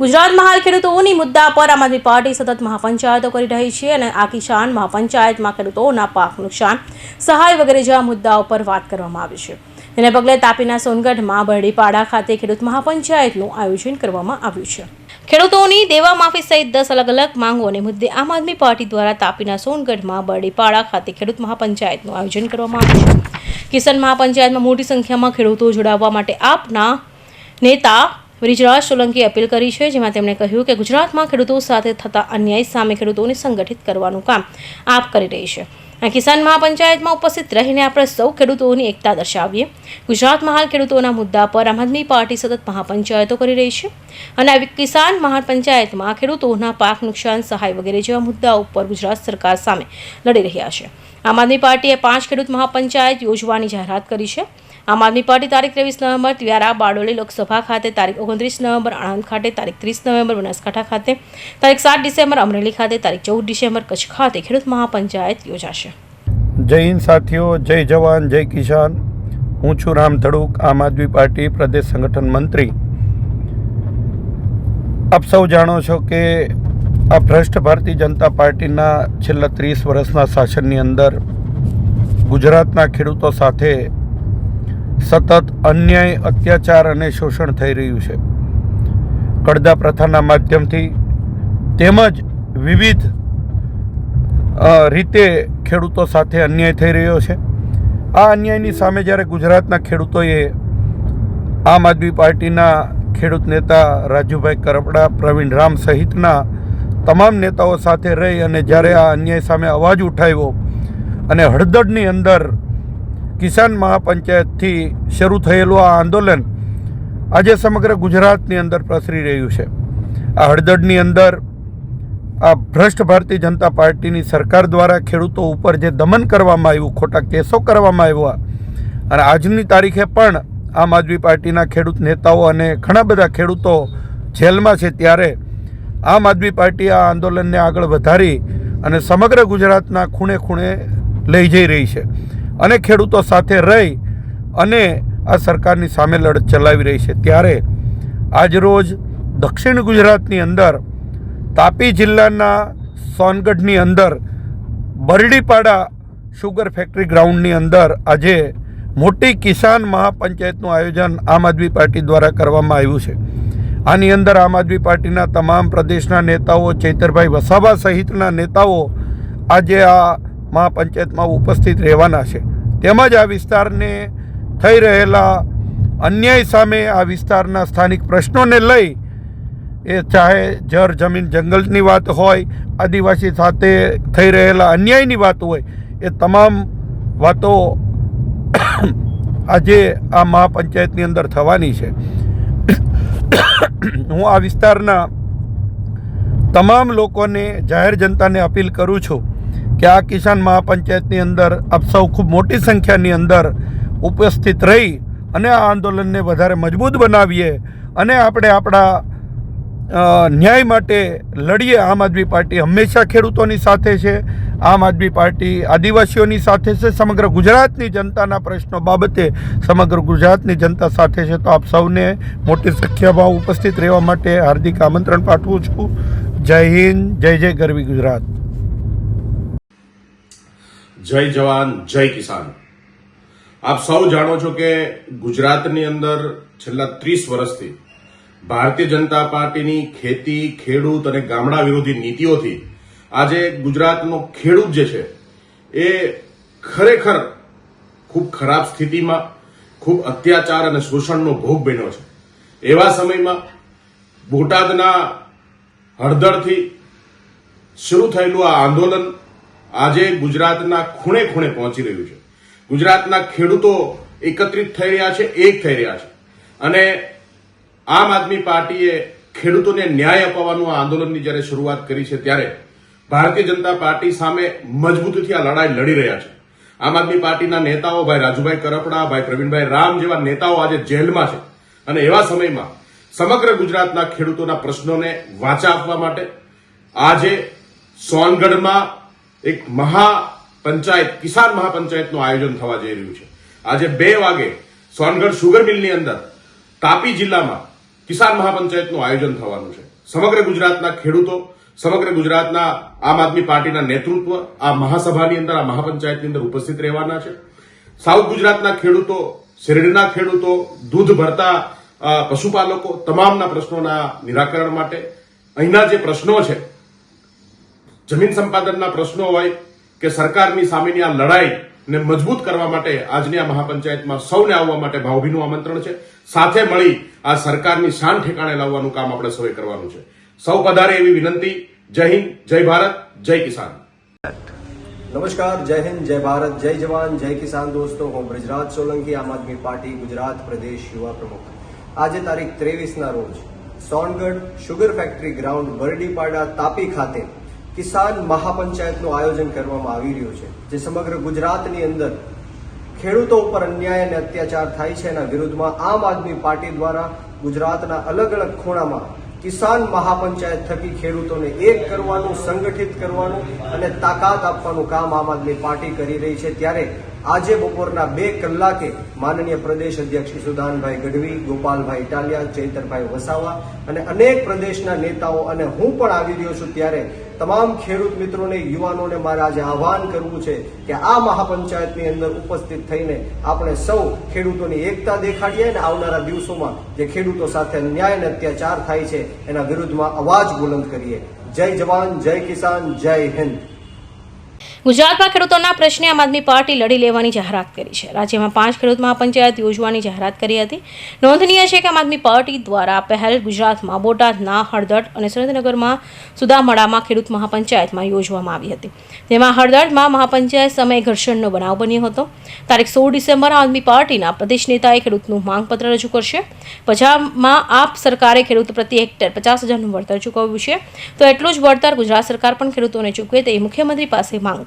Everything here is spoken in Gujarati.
ગુજરાતમાં હાલ ખેડૂતોની મુદ્દા પર આમ આદમી પાર્ટી સતત મહાપંચાયતો કરી રહી છે અને આ કિસાન મહાપંચાયતમાં ખેડૂતોના પાક નુકસાન, સહાય વગેરે જેવા મુદ્દાઓ પર વાત કરવામાં આવી છે. તેને પગલે તાપીના સોનગઢમાં બરડીપાડા ખાતે ખેડૂત મહાપંચાયતનું આયોજન કરવામાં આવ્યું છે. ખેડૂતોની દેવા માફી સહિત દસ અલગ અલગ માંગોને મુદ્દે આમ આદમી પાર્ટી દ્વારા તાપીના સોનગઢમાં બરડીપાડા ખાતે ખેડૂત મહાપંચાયતનું આયોજન કરવામાં આવ્યું છે. કિસાન મહાપંચાયતમાં મોટી સંખ્યામાં ખેડૂતો જોડાવવા માટે આપના નેતા બ્રિજરાજ સોલંકીએ અપીલ કરી છે, જેમાં તેમણે કહ્યું કે ગુજરાતમાં ખેડૂતો સાથે થતા અન્યાય સામે ખેડૂતોને સંગઠિત કરવાનું કામ આપ કરી રહી છે. કિસાન મહાપંચાયતમાં ઉપસ્થિત રહીને આપણે સૌ ખેડૂતોની એકતા દર્શાવીએ. ગુજરાતમાં હાલ ખેડૂતોના મુદ્દા પર આમ આદમી પાર્ટી સતત મહાપંચાયતો કરી રહી છે અને આવી કિસાન મહાપંચાયતમાં ખેડૂતોના પાક નુકસાન, સહાય વગેરે જેવા મુદ્દા ઉપર ગુજરાત સરકાર સામે લડી રહ્યા છે. આમ આદમી પાર્ટીએ પાંચ ખેડૂત મહાપંચાયત યોજવાની જાહેરાત કરી છે. આમ આદમી પાર્ટી તારીખ ત્રેવીસ નવેમ્બર વ્યારા બારડોલી લોકસભા ખાતે તારીખ ઓગણત્રીસ નવેમ્બર, આણંદ ખાતે તારીખ ત્રીસ નવેમ્બર, બનાસકાંઠા ખાતે તારીખ સાત ડિસેમ્બર, અમરેલી ખાતે તારીખ ચૌદ ડિસેમ્બર, કચ્છ ખાતે ખેડૂત મહાપંચાયત યોજાશે. જય હિન્દ સાથીઓ, જય જવાન, જય કિસાન. હું છું રામ ધડુક, આમ આદમી પાર્ટી પ્રદેશ સંગઠન મંત્રી. આપ સૌ જાણો છો કે આ ભ્રષ્ટ ભારતીય જનતા પાર્ટીના છેલ્લા ત્રીસ વર્ષના શાસનની અંદર ગુજરાતના ખેડૂતો સાથે સતત અન્યાય, અત્યાચાર અને શોષણ થઈ રહ્યું છે. કડદા પ્રથાના માધ્યમથી તેમજ વિવિધ રીતે ખેડૂતો સાથે અન્યાય થઈ રહ્યો છે. આ અન્યાયની સામે જ્યારે ગુજરાતના ખેડૂતોએ આમ આદમી પાર્ટીના ખેડૂત નેતા રાજુભાઈ કરપડા, પ્રવીણ રામ સહિતના તમામ નેતાઓ સાથે રહી અને જ્યારે આ અન્યાય સામે અવાજ ઉઠાવ્યો અને હળદડની અંદર કિસાન મહાપંચાયતથી શરૂ થયેલું આ આંદોલન આજે સમગ્ર ગુજરાતની અંદર પ્રસરી રહ્યું છે. આ હળદડની અંદર આ ભ્રષ્ટ ભારતીય જનતા પાર્ટીની સરકાર દ્વારા ખેડૂતો ઉપર જે દમન કરવામાં આવ્યું, ખોટા કેસો કરવામાં આવ્યા, અને આજની તારીખે પણ આમ આદમી પાર્ટીના ખેડૂત નેતાઓ અને ઘણા બધા ખેડૂતો જેલમાં છે ત્યારે આમ આદમી પાર્ટી આ આંદોલનને આગળ વધારી અને સમગ્ર ગુજરાતના ખૂણે ખૂણે લઈ જઈ રહી છે. અને ખેડૂતો સાથે રહી અને આ સરકારની સામે લડત ચલાવી રહી છે. ત્યારે આજરોજ દક્ષિણ ગુજરાતની અંદર તાપી જિલ્લાના સોનગઢની અંદર બરડીપાડા શુગર ફેક્ટરી ગ્રાઉન્ડની અંદર આજે મોટી કિસાન મહાપંચાયતનું આયોજન આમ આદમી પાર્ટી દ્વારા કરવામાં આવ્યું છે. આની અંદર આમ આદમી પાર્ટીના તમામ પ્રદેશના નેતાઓ, ચૈતરભાઈ વસાવા સહિતના નેતાઓ આજે આ મહાપંચાયતમાં ઉપસ્થિત રહેવાના છે. તેમજ આ વિસ્તારને થઈ રહેલા અન્યાય સામે આ વિસ્તારના સ્થાનિક પ્રશ્નોને લઈ એ ચાહે જર જમીન જંગલની વાત હોય, આદિવાસી સાથે થઈ રહેલા અન્યાયની વાત હોય, એ તમામ વાતો આજે આ મહાપંચાયતની અંદર થવાની છે. હું આ વિસ્તારના તમામ લોકોને, જાહેર જનતાને અપીલ કરું છું કે આ કિસાન મહાપંચાયતની અંદર, આપ સૌ ખૂબ મોટી સંખ્યાની અંદર ઉપસ્થિત રહી અને આ આંદોલનને વધારે મજબૂત બનાવીએ અને આપણે આપણા ન્યાય માટે લડીએ આમ આદમી પાર્ટી હંમેશા ખેડૂતોની સાથે છે, આમ આદમી પાર્ટી આદિવાસીઓની સાથે છે, સમગ્ર ગુજરાતની જનતાના પ્રશ્નો બાબતે સમગ્ર ગુજરાતની જનતા સાથે છે. તો આપ સૌને મોટી સંખ્યામાં ઉપસ્થિત રહેવા માટે હાર્દિક આમંત્રણ પાઠવું છું. જય હિન્દ, જય જય ગરવી ગુજરાત. જય જવાન, જય કિસાન. આપ સૌ જાણો છો કે ગુજરાતની અંદર છેલ્લા ત્રીસ વર્ષથી ભારતીય જનતા પાર્ટીની ખેતી, ખેડૂત અને ગામડા વિરોધી નીતિઓથી આજે ગુજરાતનો ખેડૂત જે છે, એ ખરેખર ખૂબ ખરાબ સ્થિતિમાં, ખૂબ અત્યાચાર અને શોષણનો ભોગ બન્યો છે. એવા સમયમાં બોટાદના હળદરથી શરૂ થયેલું આ આંદોલન આજે ગુજરાતના ખૂણે ખૂણે પહોંચી રહ્યું છે. ગુજરાતના ખેડૂતો એકત્રિત થઈ રહ્યા છે, એક થઈ રહ્યા છે. અને આમ આદમી પાર્ટીએ ખેડૂતોને ન્યાય અપાવવાનું આંદોલનની જ્યારે શરૂઆત કરી છે ત્યારે ભારતીય જનતા પાર્ટી સામે મજબૂતીથી આ લડાઈ લડી રહ્યા છે. આમ આદમી પાર્ટીના નેતાઓ, ભાઈ રાજુભાઈ કરપડા, ભાઈ પ્રવીણભાઈ રામ જેવા નેતાઓ આજે જેલમાં છે. અને એવા સમયમાં સમગ્ર ગુજરાતના ખેડૂતોના પ્રશ્નોને વાચા આપવા માટે આજે સોનગઢમાં એક મહાપંચાયત, કિસાન મહાપંચાયતનું આયોજન થવા જઈ રહ્યું છે. આજે બે વાગે સોનગઢ સુગર મિલની અંદર તાપી જિલ્લામાં કિસાન મહાપંચાયતનું આયોજન થવાનું છે. સમગ્ર ગુજરાતના ખેડૂતો, સમગ્ર ગુજરાતના આમ આદમી પાર્ટીના નેતૃત્વ, આ મહાસભાની અંદર, આ મહાપંચાયતની અંદર ઉપસ્થિત રહેવાના છે. સાઉથ ગુજરાતના ખેડૂતો, શેરડીના ખેડૂતો, દૂધ ભરતા પશુપાલકો તમામના પ્રશ્નોના નિરાકરણ માટે અહીંના જે પ્રશ્નો છે, જમીન સંપાદનના પ્રશ્નો હોય કે સરકારની સામેની આ લડાઈને મજબૂત કરવા માટે આજની આ મહાપંચાયતમાં સૌને આવવા માટે ભાવભીનું આમંત્રણ છે. સાથે મળી આ સરકારની શાન ઠેકાણે લાવવાનું કામ આપણે સૌએ કરવાનું છે. સૌ પધારે એવી વિનંતી. જય હિન્દ, જય ભારત, જય કિસાન. નમસ્કાર, જય હિન્દ, જય ભારત, જય જવાન, જય કિસાન દોસ્તો. હું બ્રજરાજ સોલંકી, આમ આદમી પાર્ટી, ગુજરાત પ્રદેશ યુવા પ્રમુખ. આજે તારીખ ત્રેવીસના રોજ Songadh sugar factory ground Bardipada Tapi ખાતે કિસાન મહાપંચાયતનું આયોજન કરવામાં આવી રહ્યું છે, જે સમગ્ર ગુજરાતની અંદર ખેડૂતો ઉપર અન્યાય અને અત્યાચાર થાય છે એના વિરુદ્ધમાં આમ આદમી પાર્ટી દ્વારા ગુજરાતના અલગ અલગ ખૂણામાં કિસાન મહાપંચાયત થકી ખેડૂતોને એક કરવાનું, સંગઠિત કરવાનું અને તાકાત આપવાનું કામ આમ આદમી પાર્ટી કરી રહી છે. ત્યારે આજે બપોરના બે કલાકે માનનીય પ્રદેશ અધ્યક્ષ સુદાનભાઈ ગઢવી, ગોપાલભાઈ ઇટાલિયા ચૈતરભાઈ વસાવા અને અનેક પ્રદેશના નેતાઓ અને હું પણ આવી રહ્યો છું ત્યારે તમામ ખેડૂત મિત્રોને, યુવાનોને મારે આજે આહવાન કરવું છે કે આ મહાપંચાયતની અંદર ઉપસ્થિત થઈને આપણે સૌ ખેડૂતોની એકતા દેખાડીએ અને આવનારા દિવસોમાં જે ખેડૂતો સાથે અન્યાય અને અત્યાચાર થાય છે, એના વિરુદ્ધમાં અવાજ બુલંદ કરીએ. જય જવાન, જય કિસાન, જય હિન્દ. ગુજરાતમાં ખેડૂતોના પ્રશ્ને આમ આદમી પાર્ટી લડી લેવાની જાહેરાત કરી છે. રાજ્યમાં પાંચ ખેડૂત મહાપંચાયત યોજવાની જાહેરાત કરી હતી. નોંધનીય છે કે આમ આદમી પાર્ટી દ્વારા પહેલ ગુજરાતમાં બોટાદના હળદડ અને સુરેન્દ્રનગરમાં સુદામડામાં ખેડૂત મહાપંચાયતમાં યોજવામાં આવી હતી. તેમાં હળદડમાં મહાપંચાયત સમયે ઘર્ષણનો બનાવ બન્યો હતો. તારીખ સોળ ડિસેમ્બર આમ આદમી પાર્ટીના પ્રદેશ નેતાએ ખેડૂતનું માંગપત્ર રજૂ કરશે. પછામાં આપ સરકારે ખેડૂત પ્રતિ હેક્ટર પચાસ હજારનું વળતર ચૂકવ્યું છે. તો એટલું જ વળતર ગુજરાત સરકાર પણ ખેડૂતોને ચૂકવે તે મુખ્યમંત્રી પાસે માંગ